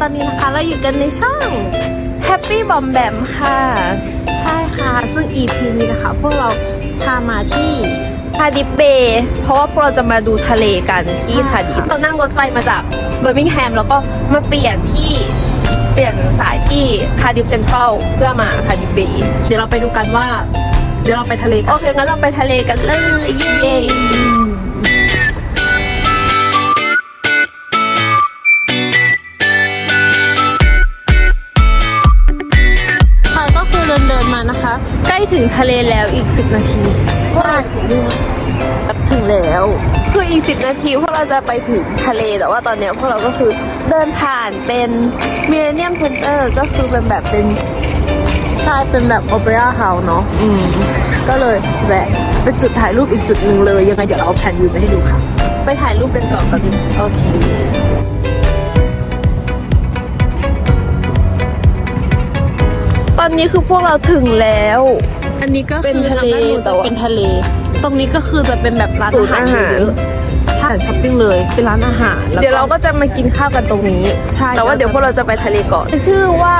ตอนนี้นะคะเราอยู่กันในช่อง Happy b o m b a m ค่ะ ใช่ค่ะ ซึ่ง EP นี้นะคะ พวกเราพามาที่คาดิฟเบย์เพราะว่าพวกเราจะมาดูทะเลกันที่คาดิฟเรานั่งรถไฟมาจากเบอร์มิงแฮมแล้วก็มาเปลี่ยนที่เปลี่ยนสายที่คาดิฟเซ็นทรัลเพื่อมาคาดิฟเบย์เดี๋ยวเราไปดูกันว่า เดี๋ยวเราไปทะเลกันโอเคงั้นเราไปทะเลกันเลยเย้ นเดินๆมานะคะ ใกล้ถึงทะเลแล้วอีก 10 นาที ใช่ถึงแล้ว คืออีก 10 นาทีพวกเราจะไปถึงทะเลแต่ว่าตอนเนี้ยพวกเราก็คือเดินผ่านเป็นมิเลเนียมเซ็นเตอร์ก็คือเป็นแบบเป็นใช่เป็นแบบโอเปร่าเฮาส์เนาะอืมก็เลยแวะเป็นจุดถ่ายรูปอีกจุดหนึ่งเลย ยังไงเดี๋ยวเราเอาแผนวิวไปให้ดูค่ะ ไปถ่ายรูปกันก่อนแป๊บนึงโอเค ตอนนี้คือพวกเราถึงแล้ว อันนี้ก็เป็นทะเลคือแต่จะว่าเป็นทะเล ตรงนี้ก็คือจะเป็นแบบร้านศูนย์อาหารเยอะใช่ช้อปปิ้งเลยเป็นร้านอาหาร เดี๋ยวเราก็จะมากินข้าวกันตรงนี้ใช่แต่ว่าเดี๋ยวพวกเราจะไปทะเลก่อนชื่อว่า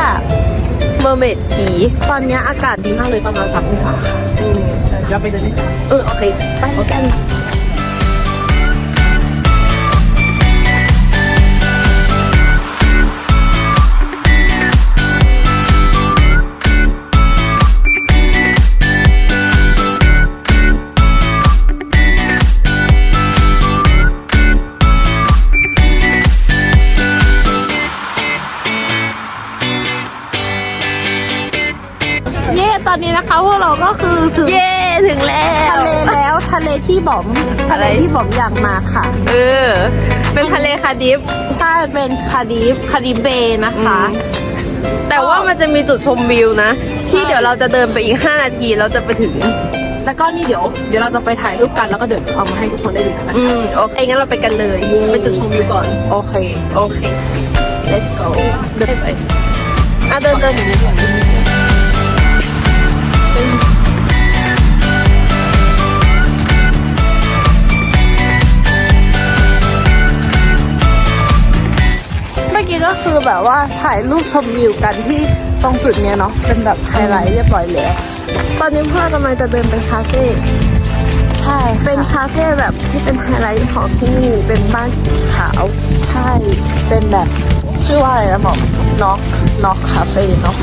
Mermaid Key ตอนนี้อากาศดีมากเลยประมาณ3องศาค่ะเราไปเดินด้วยกันเออโอเค ไปกัน นนี้นะคะพวกเราก็คือถึงเย้ถึงแล้ว ทะเลแล้วทะเลที่บอมทะเลที่บอมอยากมาค่ะ เออ เป็นทะเลคาดิฟใช่เป็นคาดิฟคาดิฟเบย์นะคะ แต่ว่ามันจะมีจุดชมวิวนะ ที่เดี๋ยวเราจะเดินไปอีก 5 นาทีเราจะไปถึง แล้วก็นี่เดี๋ยวเดี๋ยวเราจะไปถ่ายรูปกันแล้วก็เดี๋ยวเอามาให้ทุกคนได้ดูกันนะอืมโอเคงั้นเราไปกันเลยเย้ไปจุดชมวิวก่อนโอเคโอเค let's go เดินไปอะเดินเดินอย่างนี้ ก่อนเมื่อกี้ก็คือแบบว่าถ่ายรูปชมวิวกันที่ตรงจุดเนี้ยเนาะเป็นแบบไฮไลท์เรียบร้อยแล้วตอนนี้พ่อกำลังจะเดินไปคาเฟ่ใช่เป็นคาเฟ่แบบที่เป็นไฮไลท์ของที่นี่เป็นบ้านสีขาวใช่เป็นแบบชื่อว่าอะไรนะบอกน็อกน็อกคาเฟ่เนาะ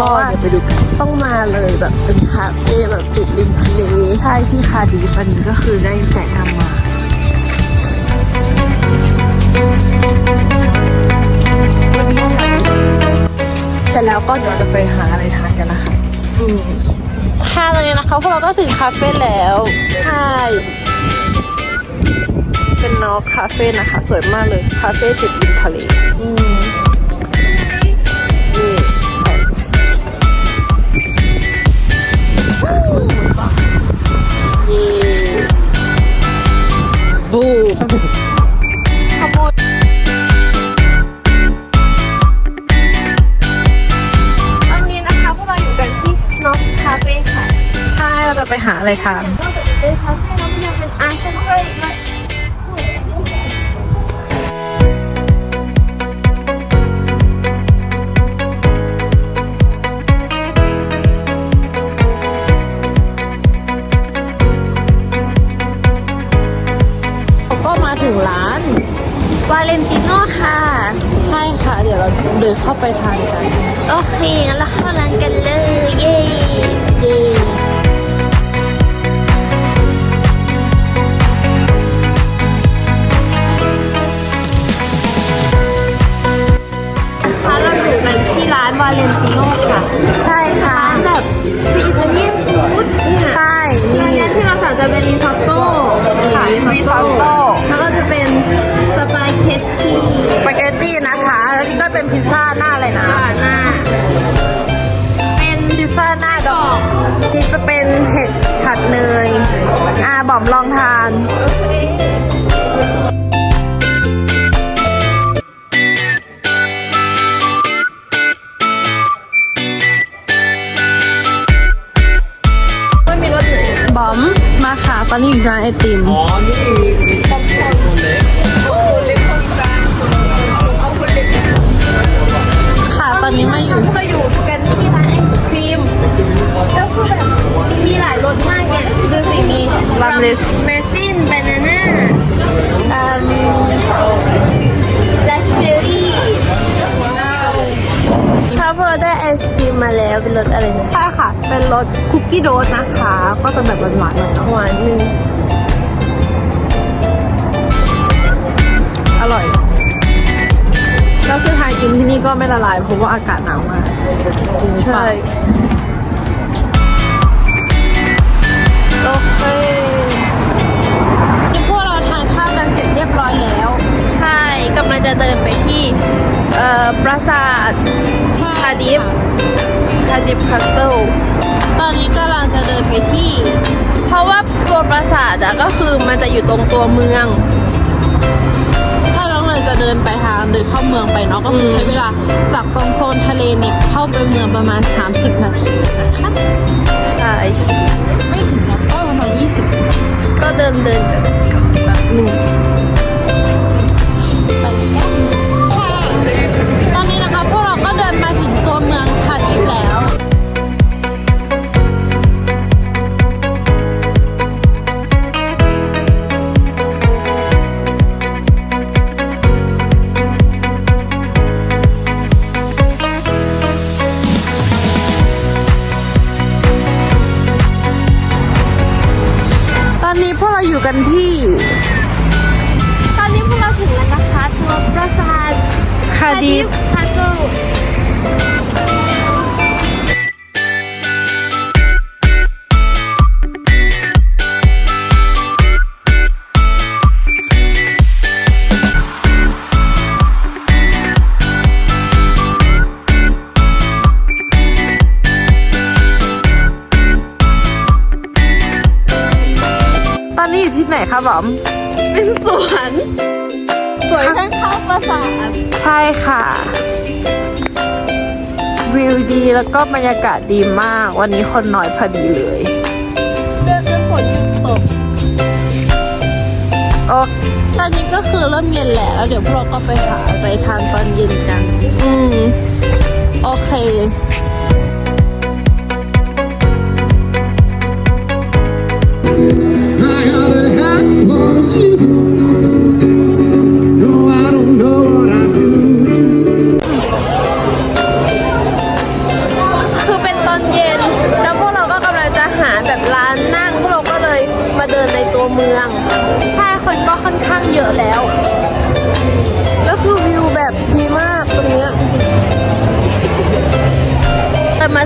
ก็เดี๋ยวไปดูกันต้องมาเลยแบบเป็นคาเฟ่แบบติดริมทะเลใช่ที่คาดีฟันนี้ก็คือได้แสงนำมา เสร็จแล้วก็เดี๋ยวจะไปหาอะไรทานกันนะคะค่ะตอนนี้นะคะพวกเราก็ถึงคาเฟ่แล้ว ใช่ เป็นนอกคาเฟ่นะคะ สวยมากเลย คาเฟ่ติดริมทะเล อืม จะไปหาอะไรทานนอกจากเป็นคาเฟ่แล้วก็ยังเป็นอาร์เซนเฟรด้วยก็มาถึงร้าน วาเลนติโน่ค่ะ ใช่ค่ะ เดี๋ยวเราเดินเข้าไปทานกัน โอเคงั้นเราเข้าร้านกันเลยเย้เย่ ค่ นนี้อยู่ร้านไอติม อ๋อ นี่ป๊ เป็นรสอะไรนะใช่ค่ะ เป็นรสคุกกี้โดสนะคะ ก็จะแบบหวานๆหน่อยเนาะหวานหนึ่งอร่อย แล้วคือทานกินที่นี่ก็ไม่ละลายเพราะว่าอากาศหนาวมากจริงหรือเปล่าใช่โอเคที่พวกเราทานข้าวกันเสร็จเรียบร้อยแล้ว ใช่กำลังจะเดินไปที่ เอ่อปราสาทคาดิฟคา ดิฟคาสเซิลตอนนี้กำลังจะเดินไปที่ เพราะว่าตัวปราสาทอะก็คือมันจะอยู่ตรงตัวเมือง ถ้าเราเลยจะเดินไปทางเดินเข้าเมืองไปเนาะก็คือใช้เวลาจากตรงโซนทะเลเนี่ยเข้าไปเมืองประมาณ 30 นาทีนะคะใช่ไม่ถึงหรอกก็ประมาณ20 ก็เดินเดินแบบแบบหนึ่ง กเราอยู่กันที่ ตอนนี้พวกเราถึงแล้วนะคะตัวปราสาท คาดิฟ คะบอมเป็นสวนสวนข้างๆปราสาทใช่ค่ะ วิวดีแล้วก็บรรยากาศดีมาก วันนี้คนน้อยพอดีเลยเดินจนฝนหยุดตกโอตอนนี้ก็คือเริ่มเย็นแหละแล้ว เดี๋ยวพวกเราก็ไปหาอะไรทานตอนเย็นกัน อืม โอเค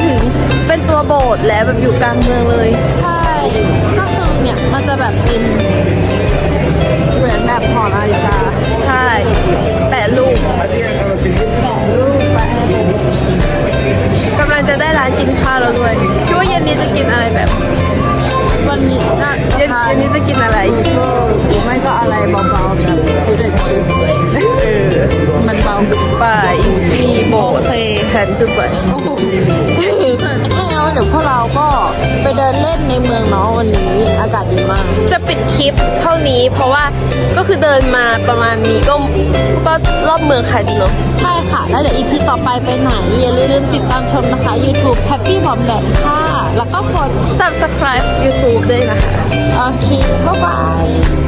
ถึงเป็นตัวโบสถ์แล้วแบบอยู่กลางเมืองเลย ใช่ก็คือเนี่ยมันจะแบบเป็นเหมือนแบบหอนาฬิกาใช่แปะรูปรูปไปกำลังจะได้ร้านกินข้าวแล้วด้วยคิดว่าเย็นนี้จะกินอะไรแบบ วันนี้น่าเย็นทานเย็นนี้จะกินอะไรก็หรือไม่ก็อะไรเบาๆแบบฟูดเด็ดเออมันเบาไปมี โบสถ์แฮนด์ไปโอ้โหไม่งั้นเดี๋ยวพวกเราก็ไปเดินเล่นในเมืองเนาะวันนี้อากาศดีมาก จะปิดคลิปเท่านี้ เพราะว่าก็คือเดินมาประมาณนี้ก็ก็รอบเมืองค่ะดีเนาะใช่ค่ะ แล้วเดี๋ยวอีพีต่อไปไปไหน อย่าลืมติดตามชมนะคะ YouTube Happy Bomb Band ค่ะ แล้วก็กด subscribe YouTube ด้วยนะคะ โอเค บ๊ายบาย